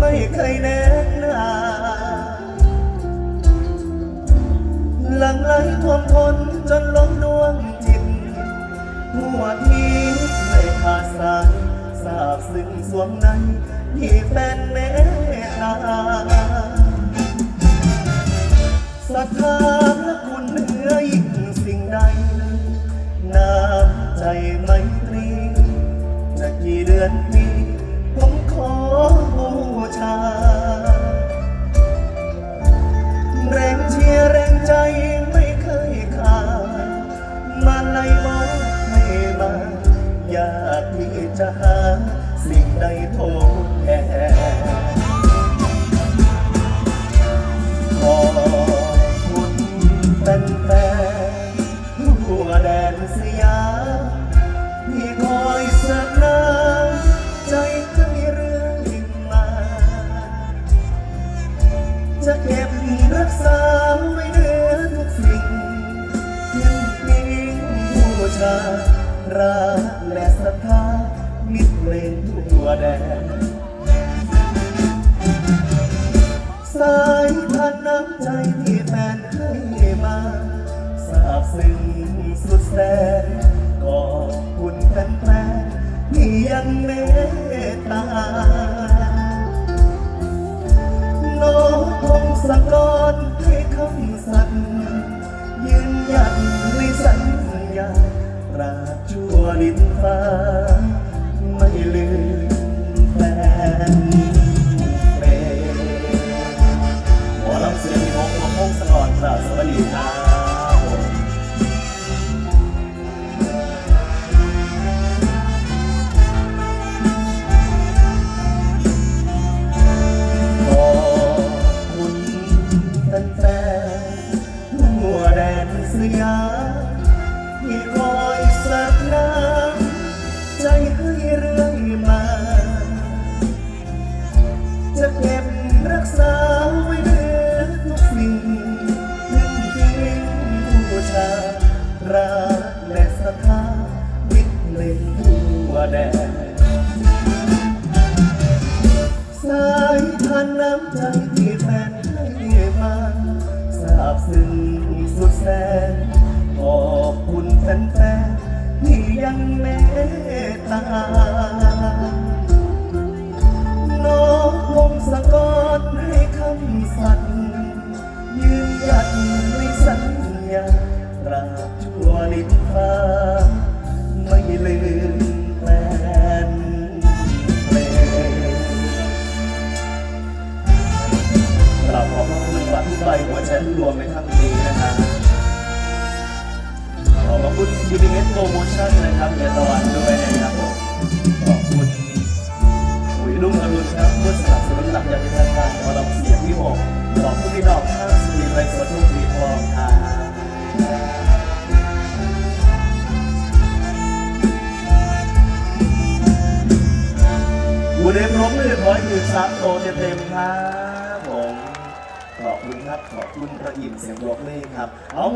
ไม่เคยแน่นาหลังไหลท่วมทนจนล้มดวงจิต หัวที่ไม่ขาดสายทราบซึ้งสวงในที่แฟนเมตตาศรัทธาพระคุณ หาสิ่งใดทดแทนขอบคุณเป็นแฟนๆทั่วแดนสยามที่คอยสนานใจให้เรื่อยมา จะเก็บรักษาไว้เหนือทุกสิ่งยังพิงบูชารักและศรัทธา มิตรเลงทั่วแดนสายทานน้ำใจที่แฟนให้มาสาบซึ้งสุดแสนก็คุณแฟนๆที่ยังเมตตาน้องคงสะกอนให้คำสัตย์ยืนยันในสัญญาตราชั่วดินฟ้า ไม่ลืมแฟนเพลงหมอลำเสียงมีงของคงสะกอนครับสวัสดีครับผมขอบคุณแฟนๆทั่วแดนสยามที่คอยสักน้ ซึ้งสุดแสนขอบคุณแฟนๆที่ยังเมตตา กราบขอบพระคุณบัตรใบหัวใจที่รวมในครั้งนี้นะครับขอบคุณยูนิเมโปรโมชั่นนะครับเยตวันด้วยนะครับผมขอบคุณปุ๋ยรุ่งอรุณครับผู้สนับสนุนหลักอย่างเป็นทางการของเราเสียงที่หกขอบคุณพี่ดอกข้างสุรินทร์ไรสวนทุกปีทองครับบุญเดมร้องมือขอให้ยืนซับโตเต็มๆครับผม ขอบคุณครับ ขอบคุณพระอิ่มเสียงร้องเล่ครับเอา